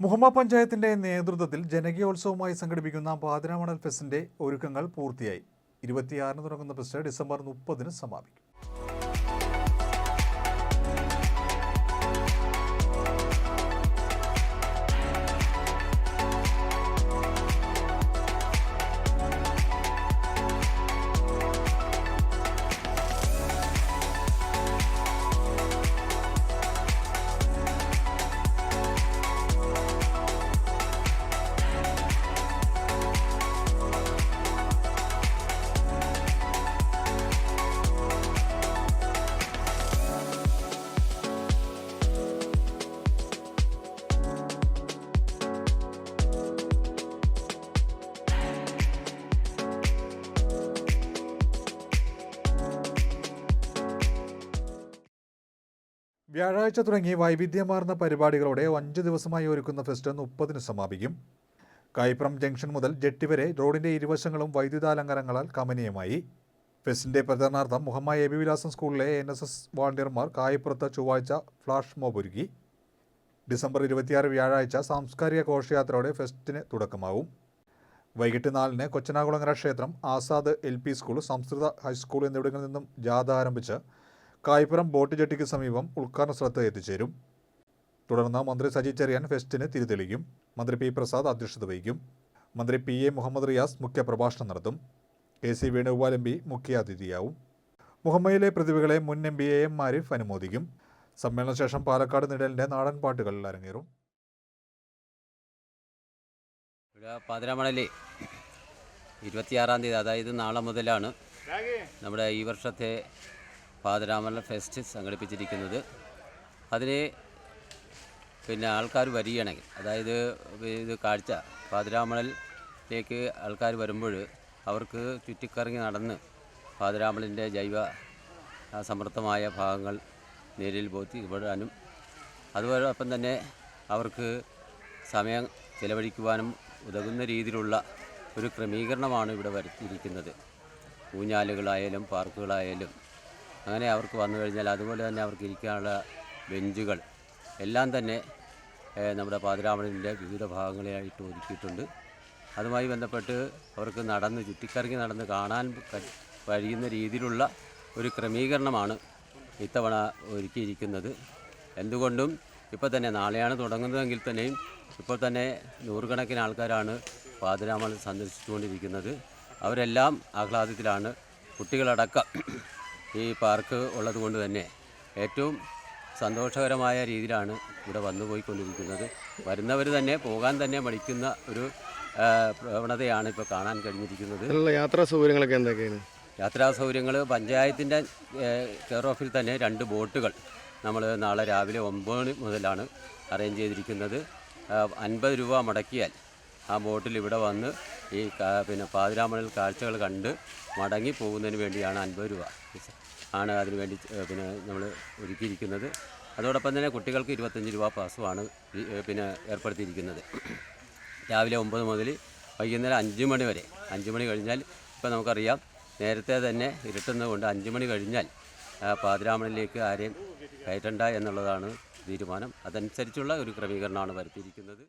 മുഹമ്മ പഞ്ചായത്തിന്റെ നേതൃത്വത്തിൽ ജനകീയോത്സവമായി സംഘടിപ്പിക്കുന്ന പാതിരാമണൽ ഫെസ്റ്റിന്റെ ഒരുക്കങ്ങൾ പൂർത്തിയായി. ഇരുപത്തിയാറിന് തുടങ്ങുന്ന ഫെസ്റ്റ് ഡിസംബർ മുപ്പതിന് സമാപിക്കും. വ്യാഴാഴ്ച തുടങ്ങി വൈവിധ്യമാർന്ന പരിപാടികളോടെ അഞ്ച് ദിവസമായി ഒരുക്കുന്ന ഫെസ്റ്റ് മുപ്പതിന് സമാപിക്കും. കൈപ്രം ജംഗ്ഷൻ മുതൽ ജെട്ടി വരെ റോഡിന്റെ ഇരുവശങ്ങളും വൈദ്യുതാലങ്കാരങ്ങളാൽ കമനീയമായി. ഫെസ്റ്റിന്റെ പ്രചരണാർത്ഥം മുഹമ്മദ് എ ബി വിലാസം സ്കൂളിലെ എൻ എസ് എസ് വാളണ്ടിയർമാർ കായപ്പുറത്ത് ചൊവ്വാഴ്ച ഫ്ലാഷ് മോബ് ഒരുക്കി. ഡിസംബർ ഇരുപത്തിയാറ് വ്യാഴാഴ്ച സാംസ്കാരിക ഘോഷയാത്രയോടെ ഫെസ്റ്റിന് തുടക്കമാവും. വൈകിട്ട് നാലിന് കൊച്ചനാകുളങ്ങര ക്ഷേത്രം ആസാദ് എൽ പി സ്കൂൾ സംസ്കൃത ഹൈസ്കൂൾ എന്നിവിടങ്ങളിൽ നിന്നും ജാഥ ആരംഭിച്ച് കായ്പുറം ബോട്ട് ജെട്ടിക്ക് സമീപം ഉദ്ഘാടന സ്ഥലത്ത് എത്തിച്ചേരും. തുടർന്ന് മന്ത്രി സജി ചെറിയാൻ ഫെസ്റ്റിന് തിരിതെളിക്കും മന്ത്രി പി പ്രസാദ് അധ്യക്ഷത വഹിക്കും. മന്ത്രി പി എ മുഹമ്മദ് റിയാസ് മുഖ്യപ്രഭാഷണം നടത്തും. കെ സി വേണുഗോപാലംബി എം മുഖ്യാതിഥിയാവും. മുഹമ്മയിലെ പ്രതിഭകളെ മുൻ M P A M Arif അനുമോദിക്കും. സമ്മേളനശേഷം പാലക്കാട് നിഴലിന്റെ നാടൻ പാട്ടുകൾ അരങ്ങേറും. ഇവിടെ പാതിരാമണൽ ഇരുപത്തിയാറാം തീയതി അതായത് നാളെ മുതലാണ് നമ്മുടെ ഈ വർഷത്തെ പാതിരാമണൽ ഫെസ്റ്റ് സംഘടിപ്പിച്ചിരിക്കുന്നത്. അതിന് പിന്നെ ആൾക്കാർ വരികയാണെങ്കിൽ അതായത് ഇത് കാഴ്ച പാതിരാമണലിലേക്ക് ആൾക്കാർ വരുമ്പോൾ അവർക്ക് ചുറ്റിക്കറങ്ങി നടന്ന് പാതിരാമണലിന്റെ ജൈവ സമൃദ്ധമായ ഭാഗങ്ങൾ നേരിൽ ബോധ്യപ്പെടാനും അതോടൊപ്പം തന്നെ അവർക്ക് സമയം ചിലവഴിക്കുവാനും ഉതകുന്ന രീതിയിലുള്ള ഒരു ക്രമീകരണമാണ് ഇവിടെ വരുത്തിയിരിക്കുന്നത്. ഊഞ്ഞാലുകളായാലും പാർക്കുകളായാലും അങ്ങനെ അവർക്ക് വന്നു കഴിഞ്ഞാൽ അതുപോലെ തന്നെ അവർക്ക് ഇരിക്കാനുള്ള ബെഞ്ചുകൾ എല്ലാം തന്നെ നമ്മുടെ പാതിരാമണിന്റെ വിവിധ ഭാഗങ്ങളിലായിട്ട് ഒരുക്കിയിട്ടുണ്ട് അതുമായി ബന്ധപ്പെട്ട് അവർക്ക് നടന്ന് ചുറ്റിക്കറങ്ങി നടന്ന് കാണാൻ കഴിയുന്ന രീതിയിലുള്ള ഒരു ക്രമീകരണമാണ് ഇത്തവണ ഒരുക്കിയിരിക്കുന്നത്. എന്തുകൊണ്ടും ഇപ്പോൾ തന്നെ നാളെയാണ് തുടങ്ങുന്നതെങ്കിൽ തന്നെയും ഇപ്പോൾ തന്നെ നൂറുകണക്കിന് ആൾക്കാരാണ് പാതിരാമൺ സന്ദർശിച്ചുകൊണ്ടിരിക്കുന്നത്. അവരെല്ലാം ആഹ്ലാദത്തിലാണ്. കുട്ടികളടക്കം ഈ പാർക്ക് ഉള്ളത് കൊണ്ട് തന്നെ ഏറ്റവും സന്തോഷകരമായ രീതിയിലാണ് ഇവിടെ വന്നു പോയിക്കൊണ്ടിരിക്കുന്നത്. വരുന്നവർ തന്നെ പോകാൻ തന്നെ മടിക്കുന്ന ഒരു പ്രവണതയാണ് ഇപ്പോൾ കാണാൻ കഴിഞ്ഞിരിക്കുന്നത്. യാത്രാ സൗകര്യങ്ങളൊക്കെ എന്തൊക്കെയാണ്? യാത്രാ സൗകര്യങ്ങൾ പഞ്ചായത്തിന്റെ കെയർ ഓഫിൽ തന്നെ രണ്ട് ബോട്ടുകൾ നമ്മൾ നാളെ രാവിലെ ഒമ്പത് മണി മുതലാണ് അറേഞ്ച് ചെയ്തിരിക്കുന്നത്. അൻപത് രൂപ മുടക്കിയാൽ ആ ബോട്ടിൽ ഇവിടെ വന്ന് ഈ പിന്നെ പാതിരാമണൽ കാഴ്ചകൾ കണ്ട് മടങ്ങി പോകുന്നതിന് വേണ്ടിയാണ് അൻപത് രൂപ. ആണ് അതിന് വേണ്ടി പിന്നെ നമ്മൾ ഒരുക്കിയിരിക്കുന്നത്. അതോടൊപ്പം തന്നെ കുട്ടികൾക്ക് ഇരുപത്തഞ്ച് രൂപ പാസുമാണ് പിന്നെ ഏർപ്പെടുത്തിയിരിക്കുന്നത്. രാവിലെ ഒമ്പത് മുതൽ വൈകുന്നേരം അഞ്ച് മണി വരെ. അഞ്ച് മണി കഴിഞ്ഞാൽ ഇപ്പോൾ നമുക്കറിയാം നേരത്തെ തന്നെ ഇരുട്ടുന്നതുകൊണ്ട് അഞ്ച് മണി കഴിഞ്ഞാൽ പാതിരാമണിലേക്ക് ആരെയും കയറ്റണ്ട എന്നുള്ളതാണ് തീരുമാനം. അതനുസരിച്ചുള്ള ഒരു ക്രമീകരണമാണ് വരുത്തിയിരിക്കുന്നത്.